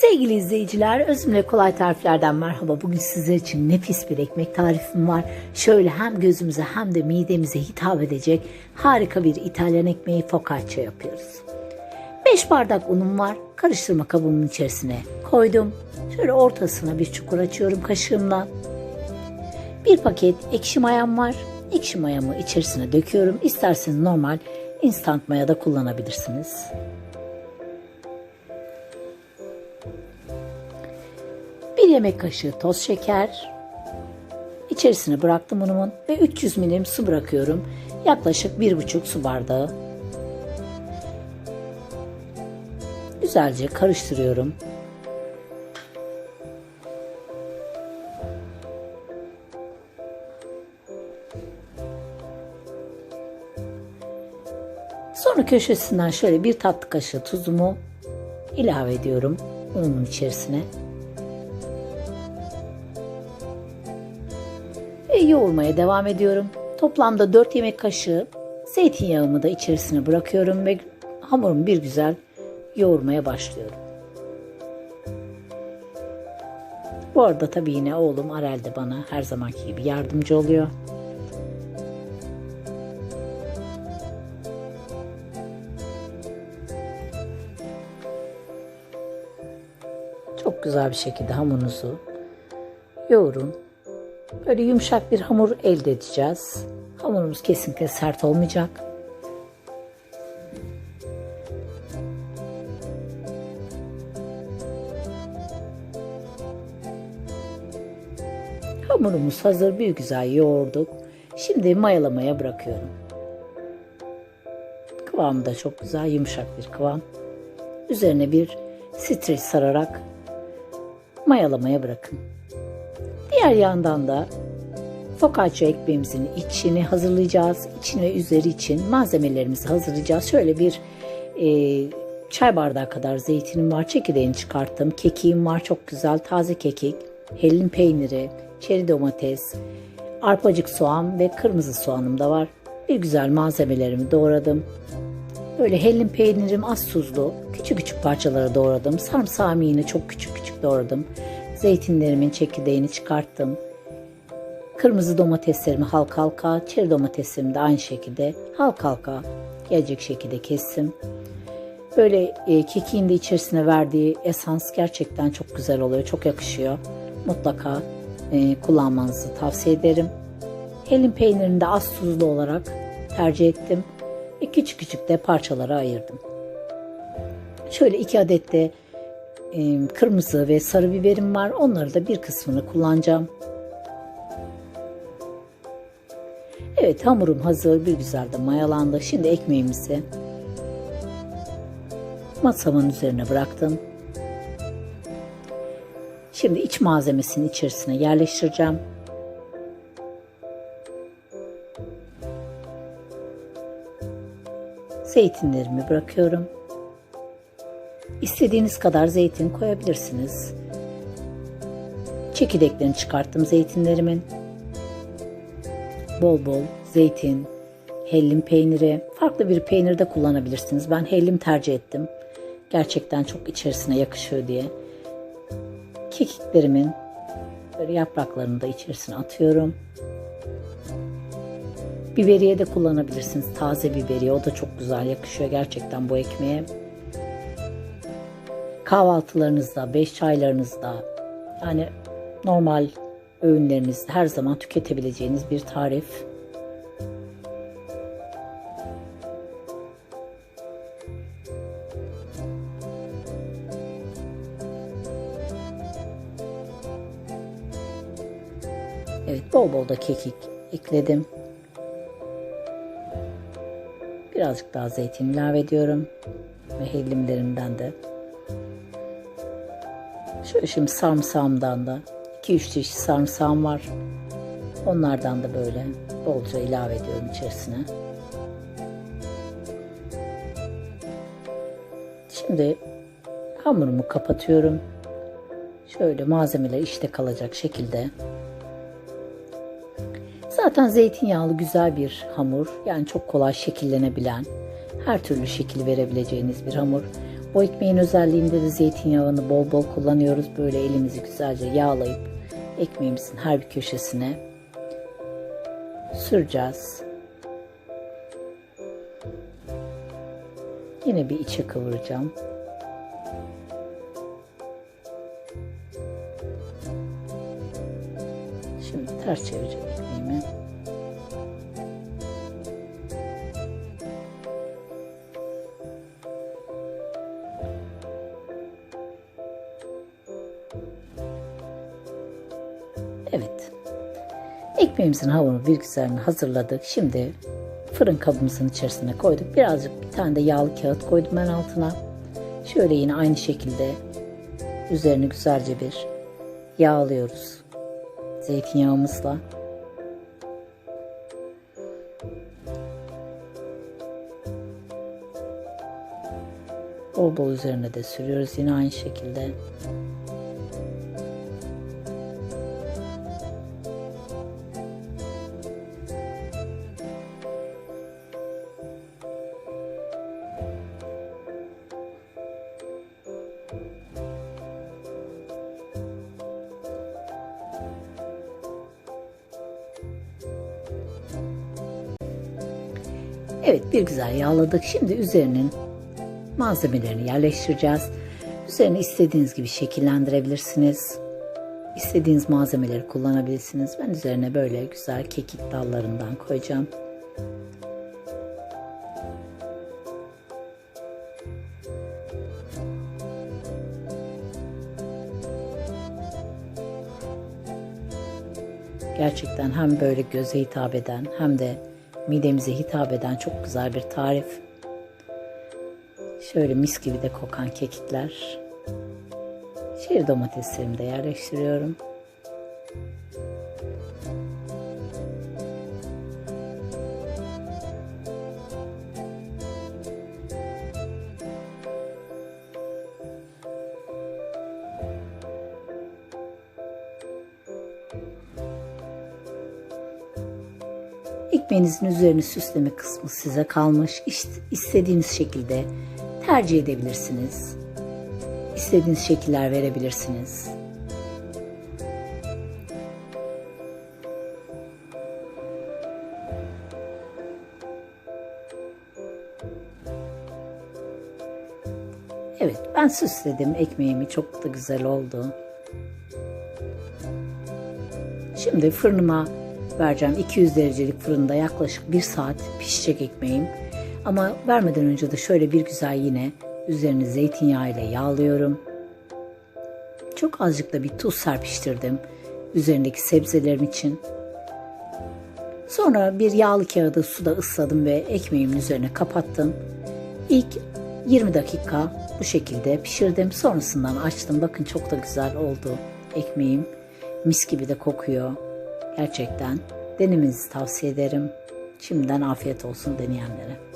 Sevgili izleyiciler, Özümle Kolay Tariflerden merhaba. Bugün sizler için nefis bir ekmek tarifim var. Şöyle hem gözümüze hem de midemize hitap edecek harika bir İtalyan ekmeği focaccia yapıyoruz. 5 bardak unum var. Karıştırma kabımın içerisine koydum. Şöyle ortasına bir çukur açıyorum kaşığımla. Bir paket ekşi mayam var. Ekşi mayamı içerisine döküyorum. İsterseniz normal instant maya da kullanabilirsiniz. Yemek kaşığı toz şeker. İçerisine bıraktım unumun ve 300 milim su bırakıyorum. Yaklaşık 1,5 su bardağı. Güzelce karıştırıyorum. Sonra köşesinden şöyle bir tatlı kaşığı tuzumu ilave ediyorum unumun içerisine. Ve yoğurmaya devam ediyorum. Toplamda 4 yemek kaşığı zeytinyağımı da içerisine bırakıyorum ve hamurumu bir güzel yoğurmaya başlıyorum. Bu arada tabii yine oğlum Arel de bana her zamanki gibi yardımcı oluyor. Çok güzel bir şekilde hamurunuzu yoğurun. Böyle yumuşak bir hamur elde edeceğiz. Hamurumuz kesinlikle sert olmayacak. Hamurumuz hazır bir güzel yoğurduk. Şimdi mayalamaya bırakıyorum. Kıvamı da çok güzel yumuşak bir kıvam. Üzerine bir streç sararak mayalamaya bırakın. Diğer yandan da focaccia ekmeğimizin içini hazırlayacağız. İçini ve üzeri için malzemelerimizi hazırlayacağız. Şöyle bir e, çay bardağı kadar zeytinim var. Çekirdeğini çıkarttım. Kekiğim var. Çok güzel taze kekik. Hellim peyniri, çeri domates, arpacık soğan ve kırmızı soğanım da var. Bir güzel malzemelerimi doğradım. Böyle hellim peynirim az tuzlu. Küçük küçük parçalara doğradım. Sarımsağımı yine çok küçük küçük doğradım. Zeytinlerimin çekirdeğini çıkarttım. Kırmızı domateslerimi halka halka, çeri domateslerimi de aynı şekilde halka halka gelecek şekilde kestim. Böyle e, kekiğin de içerisine verdiği esans gerçekten çok güzel oluyor, çok yakışıyor. Mutlaka e, kullanmanızı tavsiye ederim. Hellim peynirini de az tuzlu olarak tercih ettim. Ve küçük küçük de parçalara ayırdım. Şöyle iki adet de e, kırmızı ve sarı biberim var. Onları da bir kısmını kullanacağım. Evet hamurum hazır bir güzel de mayalandı. Şimdi ekmeğimizi masamın üzerine bıraktım. Şimdi iç malzemesinin içerisine yerleştireceğim. Zeytinlerimi bırakıyorum. İstediğiniz kadar zeytin koyabilirsiniz. Çekirdeklerini çıkarttım zeytinlerimin. Bol bol zeytin, hellim peyniri, farklı bir peynir de kullanabilirsiniz. Ben hellim tercih ettim. Gerçekten çok içerisine yakışıyor diye. Kekiklerimin böyle yapraklarını da içerisine atıyorum. Biberiye de kullanabilirsiniz. Taze biberiye o da çok güzel yakışıyor gerçekten bu ekmeğe kahvaltılarınızda, beş çaylarınızda yani normal öğünlerinizde her zaman tüketebileceğiniz bir tarif. Evet bol bol da kekik ekledim. Birazcık daha zeytin ilave ediyorum. Ve hellimlerimden de Şöyle şimdi sarımsağımdan da 2-3 çeşit sarımsağım var. Onlardan da böyle bolca ilave ediyorum içerisine. Şimdi hamurumu kapatıyorum. Şöyle malzemeler işte kalacak şekilde. Zaten zeytinyağlı güzel bir hamur. Yani çok kolay şekillenebilen, her türlü şekil verebileceğiniz bir hamur. Bu ekmeğin özelliğinde de zeytinyağını bol bol kullanıyoruz. Böyle elimizi güzelce yağlayıp ekmeğimizin her bir köşesine süreceğiz. Yine bir içe kıvıracağım. Şimdi ters çevireceğim ekmeğimi. Ekmeğimizin hamurunu güzelini hazırladık. Şimdi fırın kabımızın içerisine koyduk. Birazcık bir tane de yağlı kağıt koydum ben altına. Şöyle yine aynı şekilde üzerini güzelce bir yağlıyoruz. Zeytinyağımızla. Bol bol üzerine de sürüyoruz yine aynı şekilde. Evet bir güzel yağladık. Şimdi üzerinin malzemelerini yerleştireceğiz. Üzerine istediğiniz gibi şekillendirebilirsiniz. İstediğiniz malzemeleri kullanabilirsiniz. Ben üzerine böyle güzel kekik dallarından koyacağım. Gerçekten hem böyle göze hitap eden hem de midemize hitap eden çok güzel bir tarif. Şöyle mis gibi de kokan kekikler. Şehir domateslerimi de yerleştiriyorum. Ekmeğinizin üzerini süsleme kısmı size kalmış. İşte istediğiniz şekilde tercih edebilirsiniz. İstediğiniz şekiller verebilirsiniz. Evet ben süsledim ekmeğimi çok da güzel oldu. Şimdi fırınıma vereceğim. 200 derecelik fırında yaklaşık 1 saat pişecek ekmeğim. Ama vermeden önce de şöyle bir güzel yine üzerini zeytinyağı ile yağlıyorum. Çok azıcık da bir tuz serpiştirdim üzerindeki sebzelerim için. Sonra bir yağlı kağıdı suda ısladım ve ekmeğimin üzerine kapattım. İlk 20 dakika bu şekilde pişirdim. Sonrasından açtım. Bakın çok da güzel oldu ekmeğim. Mis gibi de kokuyor. Gerçekten denemenizi tavsiye ederim. Şimdiden afiyet olsun deneyenlere.